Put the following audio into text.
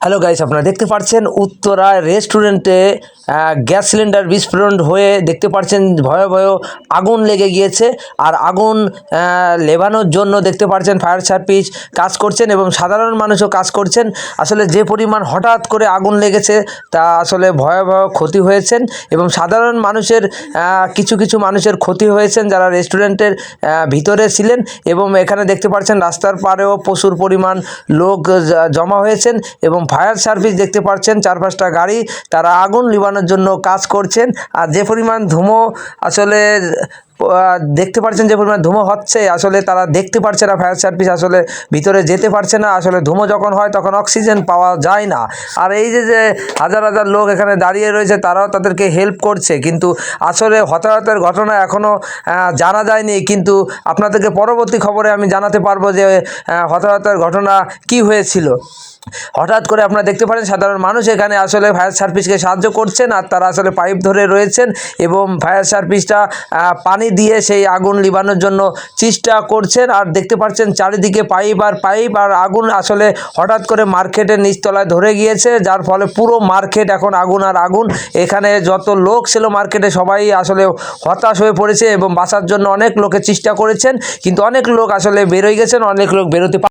Hello guys আপনারা দেখতে পাচ্ছেন উত্তরায় রেস্টুরেন্টে গ্যাস সিলিন্ডার বিস্ফোরণ হয়ে দেখতে পাচ্ছেন ভয় ভয় আগুন লেগে গিয়েছে। আর আগুন আহ, নেভানোর জন্য দেখতে পাচ্ছেন ফায়ার সার্ভিস কাজ করছেন এবং সাধারণ মানুষও কাজ করছেন। আসলে যে পরিমাণ হঠাৎ করে আগুন লেগেছে তা আসলে ভয়াবহ ক্ষতি হয়েছেন এবং সাধারণ মানুষের কিছু কিছু মানুষের ক্ষতি হয়েছেন যারা রেস্টুরেন্টের ভিতরে ছিলেন এবং এখানে দেখতে পাচ্ছেন রাস্তার পাড়েও প্রচুর পরিমাণ লোক জমা হয়েছেন এবং ফায়ার সার্ভিস দেখতে পাচ্ছেন চার পাঁচটা গাড়ি, তারা আগুন নিবানোর জন্য কাজ করছেন। আর যে পরিমাণ ধুমো আসলে দেখতে পাচ্ছেন যে পরিমাণ ধুমো হচ্ছে, আসলে তারা দেখতে পারছে না, ফায়ার সার্ভিস আসলে ভিতরে যেতে পারছে না। আসলে ধুমো যখন হয়, তখন অক্সিজেন পাওয়া যায় না। আর এই যে যে হাজার হাজার লোক এখানে দাঁড়িয়ে রয়েছে, তারাও তাদেরকে হেল্প করছে। কিন্তু আসলে হতাহতের ঘটনা এখনও জানা যায়নি। কিন্তু আপনাদেরকে পরবর্তী খবরে আমি জানাতে পারব যে হতাহতের ঘটনা কি হয়েছিল। হঠাৎ করে আপনারা দেখতে পারেন সাধারণ মানুষ এখানে আসলে ফায়ার সার্ভিসকে সাহায্য করছেন আর তারা আসলে পাইপ ধরে রয়েছেন এবং ফায়ার সার্ভিসটা পানি দিয়ে সেই আগুন লিবানোর জন্য চেষ্টা করছেন। আর দেখতে পাচ্ছেন চারিদিকে পাইপ আর পাইপ আর আগুন আসলে হঠাৎ করে মার্কেটের নিচতলায় ধরে গিয়েছে, যার ফলে পুরো মার্কেট এখন আগুন আর আগুন। এখানে যত লোক ছিল মার্কেটে সবাই আসলে হতাশ হয়ে পড়েছে এবং বাঁচার জন্য অনেক লোকে চেষ্টা করেছেন, কিন্তু অনেক লোক আসলে বেরোয় গেছেন, অনেক লোক বেরোতে